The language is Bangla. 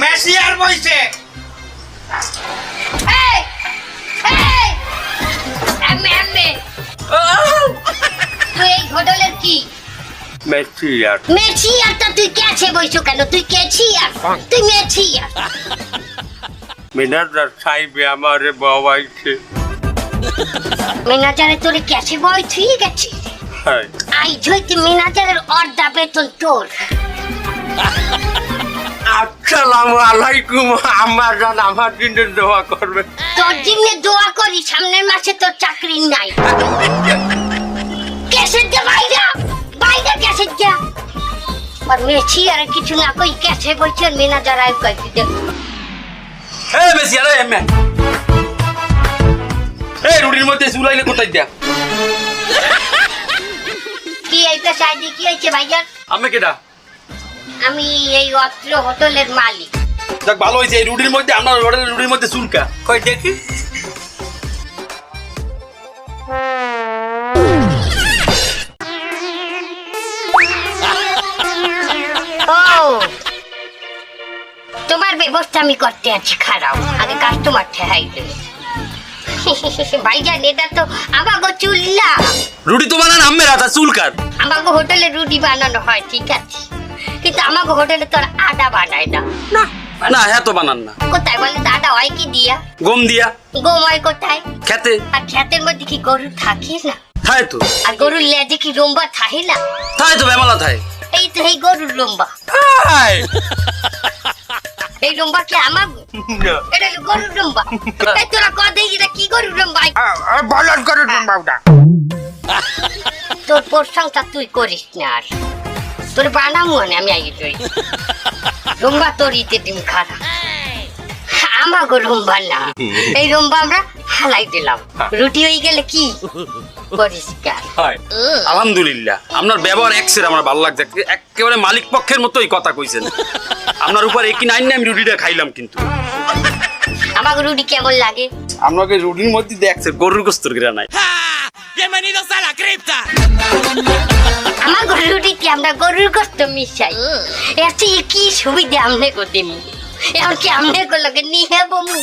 মেসি আর বইছে। তুই এই হোটেলের কি? মেসি আর। মেছি আর তা তুই ক্যাশে বইছো কেন? তুই কেছি মিনাজার সাহেবে আমারে বাবাইছে ম্যানেজারে তোরে ক্যাশে বই গেছে? হ্যাঁ আই জইতে ম্যানেজারের অর্ধা বেতন তোর। আসসালামু আলাইকুম আমার জান আমার দিনের দোয়া করবে তোর জন্য দোয়া করি সামনের মাসে তোর চাকরি নাই। ক্যাশে দে বাইরা বাইরা ক্যাশে দে। আর মেছি আর কিছু না কই ক্যাশে বইছে ম্যানেজার আই কই দে। এ বেশি আরে এমে। এই রুটির মধ্যে চুলাইলে কোথায় দিয়া কি এই পেশায় দিয়ে কি হয়েছে ভাইজান? আমি কেডা? আমি এই অত্র হোটেলের মালিক। দেখ ভালো হয়েছে এই রুটির মধ্যে হোটেলের রুটির মধ্যে চুলকা। কই দেখি। ও তোমার ব্যবস্থা আমি করতে আছি খারাপ আগে কাস্টমার ঠেহাই দে ভাইজান এটা তো আমাগো চুল্লা। রুটি তো বানান আম্মের চুলকার আমাগো হোটেলে রুটি বানানো হয় ঠিক আছে। কিন্তু আমাগো হোটেলে তোর আটা বানায় না। না। না হ্যাঁ তো বানান না। কোথায় বলে তো আটা হয় কি দিয়া? গম দিয়া। গম হয় কোথায়? খেতে। আর ক্ষেতের মধ্যে কি গরু থাকে না? থায় তো। আর গরুর লেজে কি রম্বা থাকে না? তো বেমালা থায় এই তো এই গরুর লম্বা থায় এই কি আমার? এটা গরুর লম্বা এই তোরা কদে এটা কি গরুর লম্বা বলন করে ওটা। তোর প্রশংসা তুই করিস না আর। তোর বানামু না আমি আগে তুই লম্বা তোর ইতে ডিম খারা। গরু লম্বা না। এই লম্বা আমরা হালাই দিলাম। রুটি হয়ে গেলে কি? পরিষ্কার। আলহামদুলিল্লাহ। আপনার ব্যবহার এক্সের আমার ভালো লাগছে। একেবারে মালিক পক্ষের মতোই কথা কইছেন। আপনার উপর একই নাইন আমি রুটিটা খাইলাম কিন্তু। আমাকে রুটি কেমন লাগে? আপনাকে রুটির মধ্যে দেখছে গরুর গোস্তর গিরা নাই আমার রুটিতে আমরা গরুর গোস্ত মিশাই? এর কি সুবিধা আমনে করে দিমু? এমনকি আমনে করে লগে নিয়ে বমু?